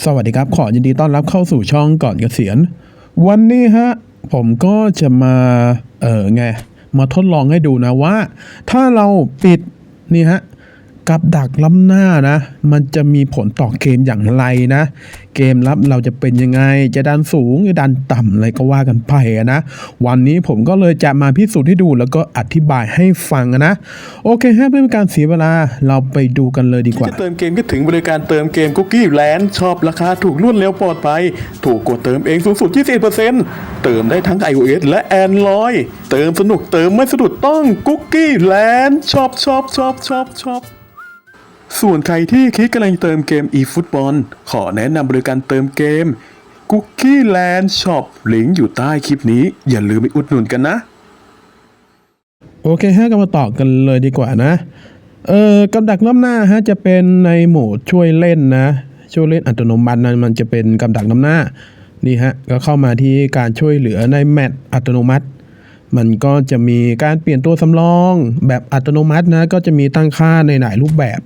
สวัสดีครับ ขอยินดีต้อนรับเข้าสู่ช่องก่อนเกษียณ วันนี้ฮะ ผมก็จะมา เออไง มาทดลองให้ดูนะว่า ถ้าเราปิดนี่ฮะ กับดักล้ำหน้านะ มันจะมีผลต่อเกมอย่างไรนะ เกมรับเราจะเป็นยังไง จะดันสูงหรือดันต่ำอะไรก็ว่ากันไปนะ วันนี้ผมก็เลยจะมาพิสูจน์ให้ดูแล้วก็อธิบายให้ฟังนะ โอเคฮะเพื่อเป็นการเสียเวลาเราไปดูกันเลยดีกว่า จะเติมเกมก็ถึงบริการเติมเกมคุกกี้แลนด์ชอบราคาถูกรวดเร็วปลอดภัย ถูกกดเติมเองสูงสุด20%เติมได้ทั้ง iOS และ Android เติมสนุกเติมไม่สะดุดต้องคุกกี้แลนด์ชอบชอบชอบชอบชอบ ส่วนใครที่คิดกำลังเติมเกม eFootball ขอแนะนำบริการเติมเกม Cookie Land Shop ลิงก์อยู่ใต้คลิปนี้ อย่าลืมไปอุดหนุนกันนะ โอเคฮะก็มาต่อกันเลยดีกว่านะ เอ่อกำดักล้ำหน้าฮะจะเป็นในโหมดช่วยเล่นนะ ช่วยเล่นอัตโนมัตินะมันจะเป็นกำดักล้ำหน้านี่ฮะก็เข้ามาที่การช่วยเหลือในแมตช์อัตโนมัติ มันก็จะมีการเปลี่ยนตัวสำรอง แบบอัตโนมัตินะก็จะมีตั้งค่าในหลายรูปแบบ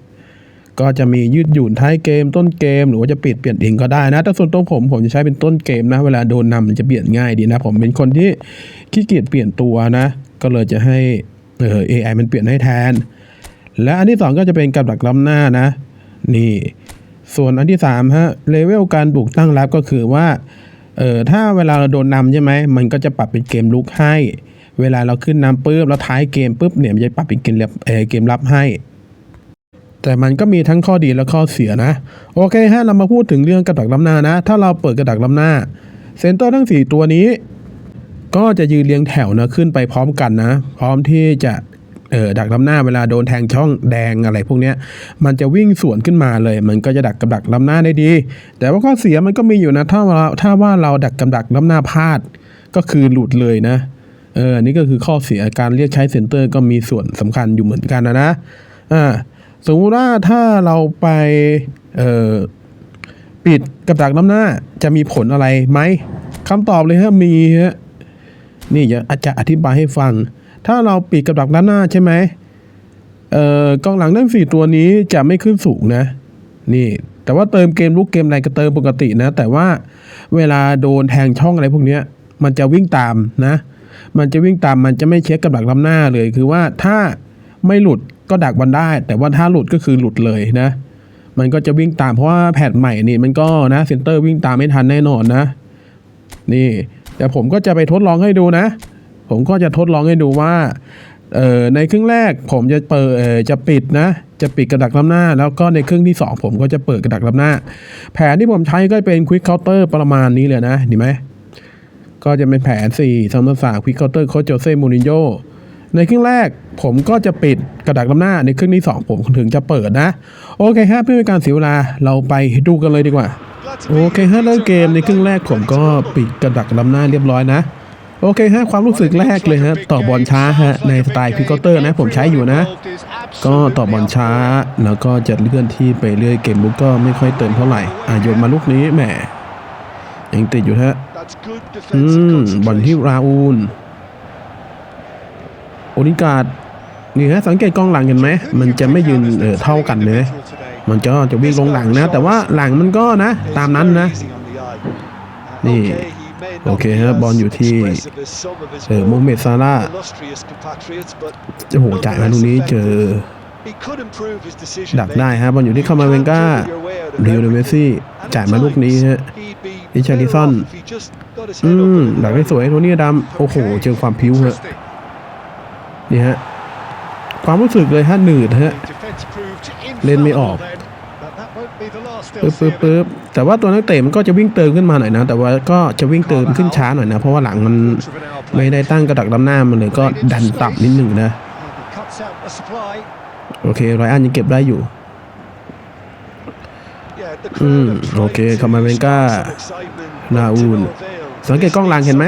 ก็จะมียืดหยุ่นท้ายเกมต้นเกม หรือว่าจะปิดเปลี่ยนเองก็ได้นะแต่ส่วนตัวผมผมจะใช้เป็นต้นเกมนะ เวลาโดนนำมันจะเปลี่ยนง่ายดีนะผมเป็นคนที่ขี้เกียจเปลี่ยนตัวนะ ก็เลยจะให้เออ AI มันเปลี่ยนให้แทน และอันที่สองก็จะเป็นกับดักล้ำหน้านะ นี่ ส่วนอันที่สามฮะเลเวลการบุกตั้งรับก็คือว่าเออถ้าเวลาเราโดนนำใช่ไหมมันก็จะปรับเป็นเกมลุกให้ เวลาเราขึ้นนำปุ๊บแล้วท้ายเกมปุ๊บเนี่ยมันจะปรับเป็นเกมรับเอเกมรับให้ แต่มันก็มีทั้งข้อดีและข้อเสียนะ โอเคฮะ เรามาพูดถึงเรื่องกระดักล้ำหน้านะ ถ้าเราเปิดกระดักล้ำหน้า เซนเตอร์ทั้ง 4 ตัวนี้ ก็จะยืนเรียงแถวนะขึ้นไปพร้อมกันนะ พร้อมที่จะเออดักล้ำหน้าเวลาโดนแทงช่องแดงอะไรพวกเนี้ยมันจะวิ่งสวนขึ้นมาเลย มันก็จะดักกับดักล้ำหน้าได้ดี แต่ว่าข้อเสียมันก็มีอยู่นะ ถ้าเราถ้าว่าเราดักกับดักล้ำหน้าพลาดก็คือหลุดเลยนะเออนี่ก็คือข้อเสียการเรียกใช้เซนเตอร์ก็มีส่วนสำคัญอยู่เหมือนกันนะนะอ่า สมมติว่าถ้าเราไปเอ่อปิดกับดักล้ำหน้าจะมีผลอะไรไหมคำตอบเลยฮะมีฮะนี่จะอาจจะอธิบายให้ฟัง ถ้าเราปิดกับดักด้านหน้าใช่ไหมเอ่อกองหลังทั้งสี่ตัวนี้จะไม่ขึ้นสูงนะ นี่ แต่ว่าเติมเกมลุกเกมอะไรก็เติมปกตินะ แต่ว่าเวลาโดนแทงช่องอะไรพวกนี้มันจะวิ่งตามนะ มันจะวิ่งตามมันจะไม่เช็คกับดักล้ำหน้าเลย คือว่าถ้าไม่หลุด ก็ดักมันได้ แต่ว่าถ้าหลุดก็คือหลุดเลยนะ มันก็จะวิ่งตามเพราะว่าแพทใหม่นี่มันก็นะเซนเตอร์วิ่งตามไม่ทันแน่นอนนะ นี่แต่ผมก็จะไปทดลองให้ดูนะ ผมก็จะทดลองให้ดูว่าเอ่อในครึ่งแรกผมจะเปิดจะปิดนะ จะปิดกระดักล้ำหน้า แล้วก็ในครึ่งที่สองผมก็จะเปิดกระดักล้ำหน้า แผนที่ผมใช้ก็เป็นควิกเคาน์เตอร์ประมาณนี้เลยนะเห็นไหมก็จะเป็นแผน4สำหรับสามควิกเคาน์เตอร์โคชโจเซ่มูรินโญ่ ในครึ่งแรกผมก็จะปิดกระดักล้ำหน้าในครึ่งที่สองผมถึงจะเปิดนะ โอเคฮะเพื่อเป็นการเสียเวลาเราไปดูกันเลยดีกว่า โอเคฮะเริ่มเกมในครึ่งแรกผมก็ปิดกระดักล้ำหน้าเรียบร้อยนะ โอเคฮะความรู้สึกแรกเลยฮะต่อบอลช้าฮะในสไตล์พิกเตอร์นะผมใช้อยู่นะ ก็ต่อบอลช้าแล้วก็จะเลื่อนที่ไปเรื่อยเกมลุกก็ไม่ค่อยเติมเท่าไหร่อะโยนมาลูกนี้แหมยังติดอยู่ฮะอืมบอลที่ราอูล โอนิการ์ดนี่ฮะสังเกตกองหลังเห็นไหมมันจะไม่ยืนเออเท่ากันเลยมันก็จะวิ่งลงหลังนะ แต่ว่าหลังมันก็นะ ตามนั้นนะ นี่โอเคฮะบอลอยู่ที่เออโมเมดซาร่าห์โหจ่ายมาลูกนี้เจอ ดักได้ฮะบอลอยู่ที่คามาเวนก้าเรียวเดเมซี่จ่ายมาลูกนี้ฮะอิชาริซอนอืมดักได้สวยโทนี่ดำโอ้โห เจอความพิ้วฮะ นี่ฮะความรู้สึกเลยฮะหนืดฮะเล่นไม่ออกปึ๊บปึ๊บปึ๊บแต่ว่าตัวนักเตะมันก็จะวิ่งเติมขึ้นมาหน่อยนะ แต่ว่าก็จะวิ่งเติมขึ้นช้าหน่อยนะ เพราะว่าหลังมันไม่ได้ตั้งกระดักลำหน้ามันเลยก็ดันต่ำนิดหนึ่งนะ โอเคไรอันยังเก็บได้อยู่อืมโอเคคามาเวนก้านานาอูอูนนสังเกตกล้องหลังเห็นไหม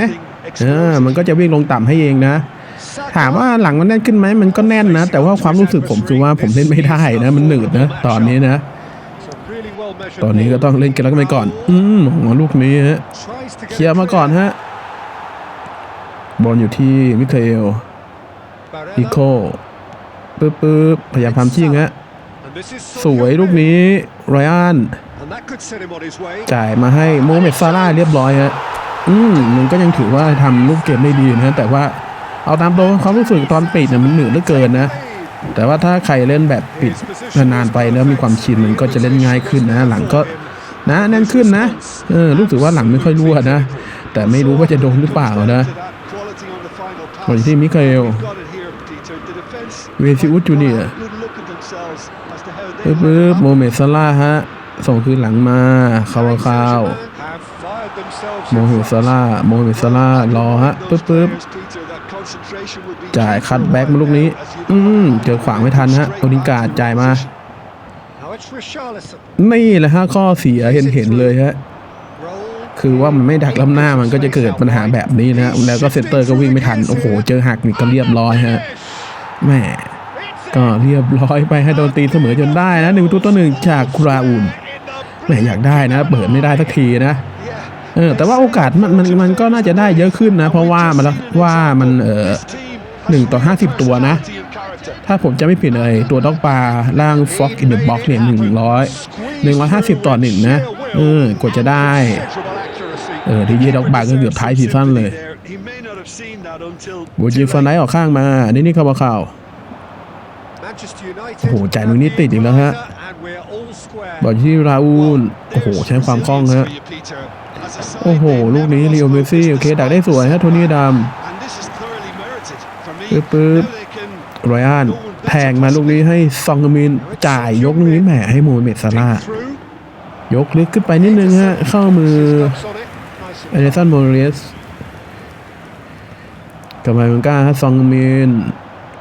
เออมันก็จะวิ่งลงต่ำให้เองนะ ถามว่าหลังมันแน่นขึ้นไหมมันก็แน่นนะ แต่ว่าความรู้สึกผมคือว่าผมเล่นไม่ได้นะ มันหนืดนะ ตอนนี้นะ ตอนนี้ก็ต้องเล่นกันแล้วกันไปก่อน อืมหัวลูกนี้ฮะเคลียร์มาก่อนฮะ บอลอยู่ที่มิเคลอีโคปึ๊บปึ๊บพยายามทำชิ่งฮะสวยลูกนี้ไรอันจ่ายมาให้โมเมดซาร่าเรียบร้อยฮะ อืมมันก็ยังถือว่าทำลูกเกมได้ดีนะแต่ว่า เอาตามตรงความรู้สึกตอนปิดเนี่ยมันหนื่อยเหลือเกินนะ แต่ว่าถ้าใครเล่นแบบปิดนานๆไปแล้วมีความชินมันก็จะเล่นง่ายขึ้นนะ หลังก็นะแน่นขึ้นนะเออรู้สึกว่าหลังไม่ค่อยรั่วนะ แต่ไม่รู้ว่าจะโดนหรือเปล่านะคนที่มิเคลเวซิอุสจูเนียปึ๊บปึ๊บโมเมดซาร่าฮะ ส่งคืนหลังมาคาวาคาวโมเมดซาร่าโมเมดซาร่ารอฮะปึ๊บปึ๊บ จ่ายคัดแบ็กมาลูกนี้ อืมเจอขวางไม่ทันฮะโอดิการ์ดจ่ายมา Now it's Richarlison. นี่แหละฮะข้อเสียเห็นเห็นๆเลยฮะ Roll. คือว่ามันไม่ดักล้ำหน้ามันก็จะเกิดปัญหาแบบนี้นะแล้วก็เซนเตอร์ก็วิ่งไม่ทัน โอ้โห เจอหักนี่ก็เรียบร้อยฮะแหม่ก็เรียบร้อยไปให้โดนตีเสมอจนได้นะหนึ่งประตูต่อหนึ่งจากคุราอุนแหมอยากได้นะ เปิดไม่ได้สักทีนะ Yeah. เออแต่ว่าโอกาสมันมันมันก็น่าจะได้เยอะขึ้นนะ เพราะว่ามันว่ามันเออหนึ่งต่อห้าสิบตัวนะ ถ้าผมจะไม่ผิดเลยตัวด็อกปลาร่าง Fox in the Box เนี่ยหนึ่งร้อยหนึ่งร้อยห้าสิบต่อหนึ่งนะเออกว่าจะได้เออทีเยด็อกปลาก็เกือบท้ายซีซั่นเลยบูจิฟันไนออกข้างมานี่นี่เข้ามาข่าวโอ้โหจ่ายลูกนี้ติดอีกแล้วฮะบอลที่ราอูลโอ้โหใช้ความคล่องฮะ อ้โห ลูกนี้เรียวเมซี่ โอเค ดักได้สวยฮะโทนี่ด And this is thoroughly merited for me. ปึ๊บปึ๊บรอยอันแทงมาลูกนี้ให้ซองกมินจ่ายยกลูกนี้แหมให้โมเมดซาร่ายกลึกขึ้นไปนิดนึงฮะ เข้ามือเอเดสันโมเรสกับมาเมนก้าฮะซองกมิน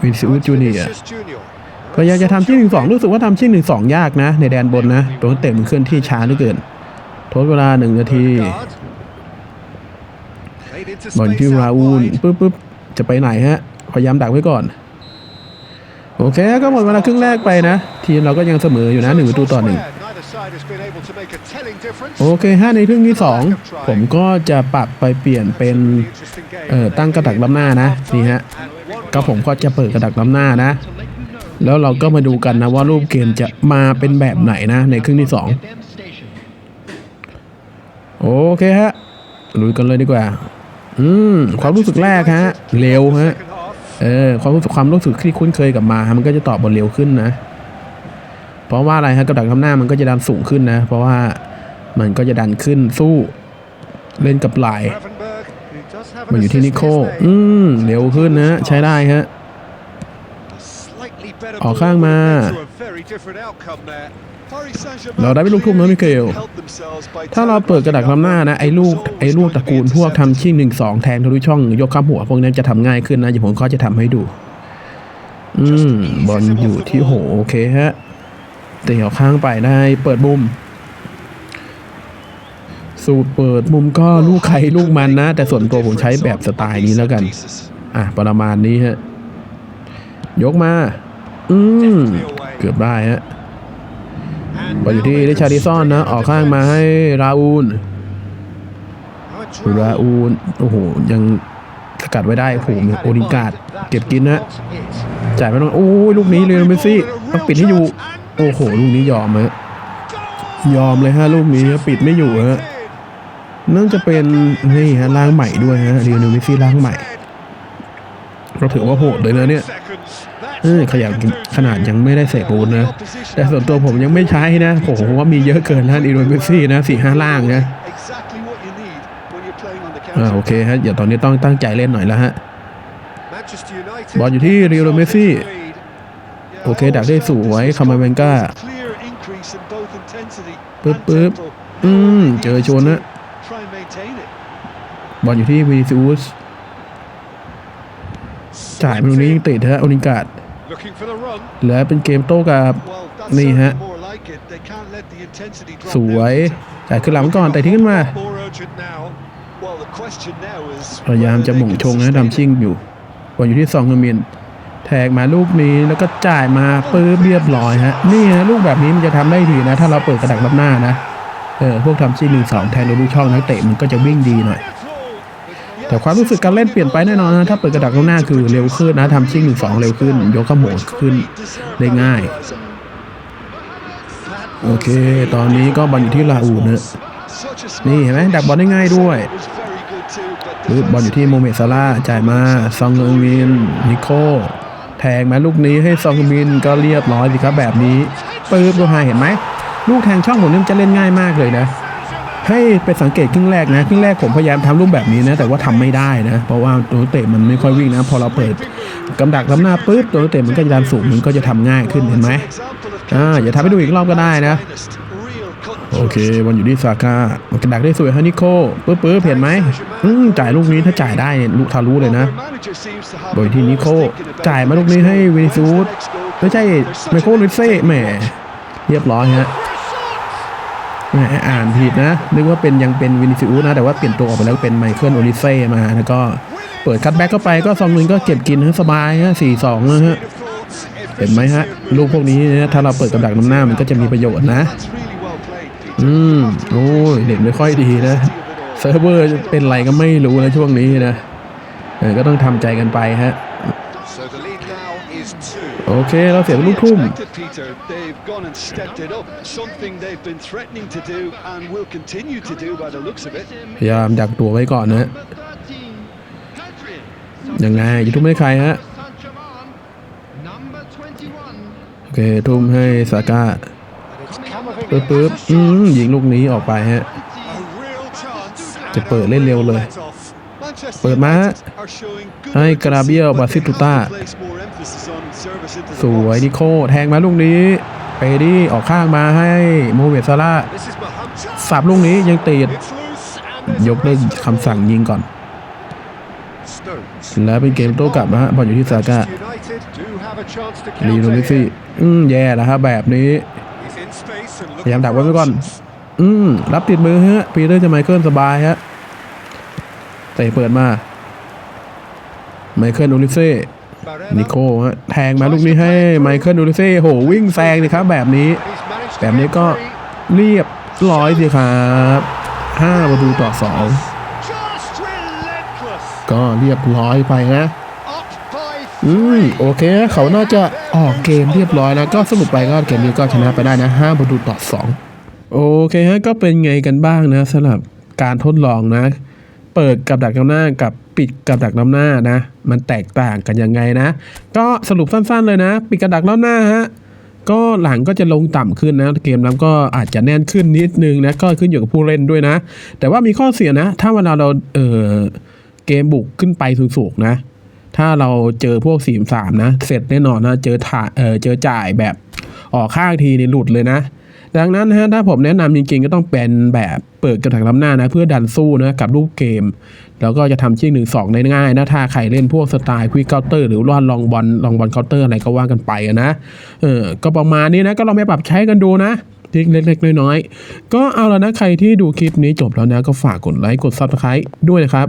วินซิอุจูเนียร์พยายามจะทำชิ่งหนึ่งสองรู้สึกว่าทำชิ่งหนึ่งสองยากนะ ในแดนบนนะตัวเตะมันเคลื่อนที่ช้าเหลือเกิน ทดเวลาหนึ่งนาที บอล space ที่ out ราอูล wide. ปึ๊บปึ๊บจะไปไหนฮะ พยายามดักไว้ก่อน โอเคก็หมดเวลาครึ่งแรกไปนะ ทีมเราก็ยังเสมออยู่นะหนึ่งประตูต่อหนึ่ง Neither side has been able to make a telling difference. โอเคฮะในครึ่งที่สองผมก็จะปรับไปเปลี่ยนเป็น Interesting game. เอ่อตั้งกระดักล้ำหน้านะนี่ฮะก็ผมก็จะเปิดกระดักล้ำหน้านะ แล้วเราก็มาดูกันนะว่ารูปเกมจะมาเป็นแบบไหนนะ ในครึ่งที่สองโอเคฮะลุยกันเลยดีกว่า อืมความรู้สึกแรกฮะ เร็วฮะ Second half. เออ ความรู้สึกความรู้สึกที่คุ้นเคยกับมา มันก็จะตอบบทเร็วขึ้นนะ เพราะว่าอะไรฮะกระดักล้ำหน้ามันก็จะดันสูงขึ้นนะ เพราะว่ามันก็จะดันขึ้นสู้ เล่นกับไหล Gravenberg, who does have มัน an อยู่ที่ assist นิโค in his name. อืมเร็วขึ้นนะใช้ได้ฮะ A slightly better ออก ball ข้างมา เราได้ไปลูกทุ่มนะมิเกล ถ้าเราเปิดกระดักล้ำหน้านะไอ้ลูกไอ้ลูกตระกูลพวกทำชิ่งหนึ่งสองแทงทะลุช่อง ยกข้ามหัวพวกนั้นจะทำง่ายขึ้นนะเดี๋ยวผมก็จะทำให้ดู อืมบอลอยู่ที่โหโอเคฮะเตะออกข้างไปได้เปิดมุม สูตรเปิดมุมก็ลูกใครลูกมันนะ แต่ส่วนตัวผมใช้แบบสไตล์นี้แล้วกัน อะประมาณนี้ฮะ ยกมา อืมเกือบได้ฮะ บอลอยู่ที่ริชาร์ดิซอนนะ ออกข้างมาให้ราอูล ราอูล โอ้โห ยังสกัดไว้ได้โอ้โหมีโอดิงการ์ดเก็บกินนะจ่ายไปตรงโอ้ยลูกนี้เรอัลเมสซี่ต้องปิดให้อยู่ โอ้โห ลูกนี้ยอมฮะยอมเลยฮะลูกนี้ปิดไม่อยู่ฮะนั่นจะเป็นนี่ฮะล้างใหม่ด้วยฮะเรอัลเมสซี่ล้างใหม่เราถือว่าโหดเลยนะเนี่ย เออขยันขนาดยังไม่ได้เสกบูนนะ แต่ส่วนตัวผมยังไม่ใช้นะโอ้โหผมว่ามีเยอะเกินนะอีโรเมซี่นะสี่ห้าล่างนะอ่าโอเคฮะเดี๋ยวตอนนี้ต้องตั้งใจเล่นหน่อยแล้วฮะ บอลอยู่ที่ Lionel Messi lead. โอเค ดักได้สวยคามาเวนก้าปึ๊บปึ๊บอืม เจอชนนะ บอลอยู่ที่วินิซิอุสจ่ายไปตรงนี้ยังติดฮะโอนิกาด Looking for the run. แล้วเป็นเกมโต้กับ Well, that's นี่ฮะ certainly more like it. They can't let the intensity drop สวย now. จ่ายขึ้นหลังก่อนแต่ทิ้งขึ้นมา More urgent now. Well, the question now is พยายามจะหม่งชงนะดำชิ่งอยู่บอลอยู่ที่ซองเงมินแทกมาลูกนี้แล้วก็จ่ายมาปื้บเรียบร้อยฮะนี่ฮะลูกแบบนี้มันจะทำได้ดีนะ ถ้าเราเปิดกระดักรับหน้านะเออพวกทำชิ่งหนึ่งสองแทนในลูกช่องนักเตะมันก็จะวิ่งดีหน่อย แต่ความรู้สึกการเล่นเปลี่ยนไปแน่นอนนะถ้าเปิดกระดักข้างหน้าคือเร็วขึ้นนะทำชิ่งหนึ่งสองเร็วขึ้น ยกข้ามหัวขึ้นได้ง่าย โอเค ตอนนี้ก็บอลอยู่ที่ลาอูนะนี่เห็นไหมดักบอลได้ง่ายด้วย was very good too, but ปึ๊บบอลอยู่ที่โมเมซาร่าจ่ายมาซองเอิงมินนิโคแทงมาลูกนี้ให้ซองมินก็เรียบร้อยสิครับแบบนี้ปึ๊บดูหาเห็นไหมลูกแทงช่องผมนี่มันจะเล่นง่ายมากเลยนะ ให้ไปสังเกตครึ่งแรกนะครึ่งแรกผมพยายามทำรูปแบบนี้นะแต่ว่าทำไม่ได้นะเพราะว่าตัวเตะมันไม่ค่อยวิ่งนะพอเราเปิดกำดักล้ำหน้าปุ๊บตัวเตะมันก็จะดันสูงมันก็จะทำง่ายขึ้นเห็นไหมอ่าอย่าทำให้ดูอีกรอบก็ได้นะโอเคบอลอยู่ที่ซาก้ากระดักได้สวยฮานิโคปึ๊บปึ๊บเห็นไหมอืมจ่ายลูกนี้ถ้าจ่ายได้ลูกทะลุเลยนะ โดยที่นิโคจ่ายมาลูกนี้ให้วินิซูสไม่ใช่ไมโครลิเซ่แหมเรียบร้อยฮะ อ่านผิดนะ นึกว่าเป็นยังเป็นวินิซูสนะ แต่ว่าเปลี่ยนตัวออกไปแล้วเป็นไมเคิลโอลิเซ่มา แล้วก็เปิดคัตแบ็กเข้าไปก็ซองนึงก็เก็บกินสบายฮะสี่สองนะฮะ เห็นไหมฮะ ลูกพวกนี้นี่ยถ้าเราเปิดกับดักน้ำหน้ามันก็จะมีประโยชน์นะ อืม โอ้ยเด็กไม่ค่อยดีนะ เซิร์ฟเวอร์เป็นไรก็ไม่รู้นะช่วงนี้นะก็ต้องทำใจกันไปฮะ โอเค เราเสียลูกทุ่ม Expected, Peter. They've gone and stepped it up. Something they've been threatening to do and will continue to do by the looks of it. พยายามดักตัวไว้ก่อนนะยังไงจะทุ่มให้ใครฮะ โอเค ทุ่มให้ซาก้าปึ๊บปึ๊บอืมยิงลูกนี้ออกไปฮะ A real chance. จะเปิดเล่นเร็วเลย Let off. Manchester เปิดมา United are showing good ให้กราเบียล urgency, บา but ซิ they ตุต้า สวยนิโคแทงมาลูกนี้ไปดิออกข้างมาให้โมเวตซาร่าสับลูกนี้ยังติดยกเลิกคำสั่งยิงก่อน แล้วเป็นเกมโต้กลับนะฮะบอลอยู่ที่ซาก้าลีโนมิซี่อืมแย่แล้วครับแบบนี้พยายามดักไว้ไว้ก่อน อืมรับติดมือฮะปีเตอร์จะไมเคิลสบายฮะเตะเปิดมา ไมเคิลโอลิเซ่ นิโคฮะแทงมาลูกนี้ให้ไมเคิลโอลิเซ่โหวิ่งแซงเลยครับแบบนี้ แบบนี้ก็เรียบร้อยสิครับห้าประตูต่อสองก็เรียบร้อยไปนะอืมโอเคนะเขาน่าจะออกเกมเรียบร้อยแล้วก็สรุปไปก็เกมนี้ก็ชนะไปได้นะ5ประตูต่อ 2 โอเคฮะก็เป็นไงกันบ้างนะสำหรับการทดลองนะ เปิดกับดักน้ำหน้ากับปิดกับดักน้ำหน้านะ มันแตกต่างกันยังไงนะ ก็สรุปสั้นๆเลยนะ ปิดกับดักน้ำหน้าฮะก็หลังก็จะลงต่ำขึ้นนะ เกมนั้นก็อาจจะแน่นขึ้นนิดนึงนะ ก็ขึ้นอยู่กับผู้เล่นด้วยนะ แต่ว่ามีข้อเสียนะ ถ้าเวลาเราเออเกมบุกขึ้นไปสูงๆนะ ถ้าเราเจอพวกสีสามนะ เสร็จแน่นอนนะ เจอถ่าเออเจอจ่ายแบบออกข้างทีนี่หลุดเลยนะ ดังนั้นนะฮะถ้าผมแนะนำจริงๆ ก็ต้องเป็นแบบเปิดกระถางล้ำหน้านะเพื่อดันสู้นะกับรูปเกม แล้วก็จะทำชิ่งหนึ่งสองได้ง่ายนะถ้าใครเล่นพวกสไตล์ควิกเคาน์เตอร์หรือว่าลองบอลลองบอลเคาน์เตอร์อะไรก็ว่ากันไปนะเออก็ประมาณนี้นะก็ลองไปปรับใช้กันดูนะทริคเล็กๆ น้อยๆ ก็เอาแล้วนะใครที่ดูคลิปนี้จบแล้วนะ ก็ฝากกดไลค์กดซับสไครต์ด้วยนะครับ